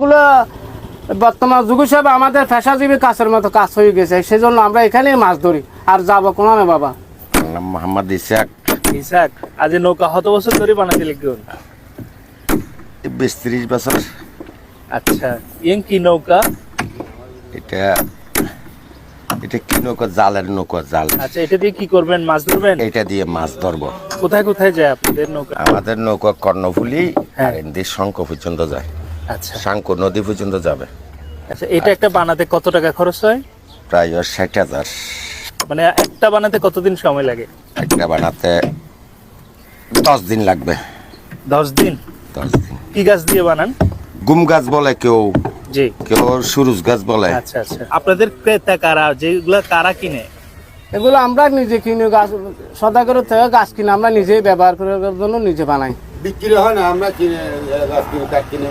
এগুলো বর্তমান যুগ হিসাবে আমাদের পেশাজীবী কাছের মতো কাজ হয়ে গেছে সেজন্য আমরা এখানেই মাছ ধরি। আর যাব কোনো না বাবা? নাম মোহাম্মদ ইসাক। ইসাক আজ নৌকা কত বছর ধরে বানাইতে কেউ বিশ ত্রিশ বছর। আচ্ছা ইং কি নৌকা? এটা এটা কি নৌকা? জালের নৌকা জাল। আচ্ছা এটা দিয়ে কি করবেন? মাছ ধরবেন? এটা দিয়ে মাছ ধরবো। কোথায় কোথায় যায় আপনাদের নৌকা? আমাদের নৌকা কর্ণফুলি হ্যাঁ। আর এদিকে শঙ্খ পর্যন্ত যায়। আচ্ছা। শাঙ্ক নদী পর্যন্ত যাবে। আচ্ছা এটা একটা বানাতে কত টাকা খরচ হয়? প্রায় ওর ষাট হাজার। মানে একটা বানাতে কতদিন সময় লাগে? একটা বানাতে দশ দিন লাগবে। দশ দিন? দশ দিন। কি গাছ দিয়ে বানান? গুম গাছ বলে কেউ। জি। কেউ সুরুজ গাছ বলে। আচ্ছা আচ্ছা। আপনাদের ক্রেতা কারা? যেগুলা কারা কিনে? এগুলো আমরা নিজে কিনে গাছ সদাগরের থেকে গাছ কিনে আমরা নিজেই ব্যবহার করার জন্য নিজে বানাই। বিক্রি হয় না আমরা কিনে গাছ কিনে কাঠ কিনে।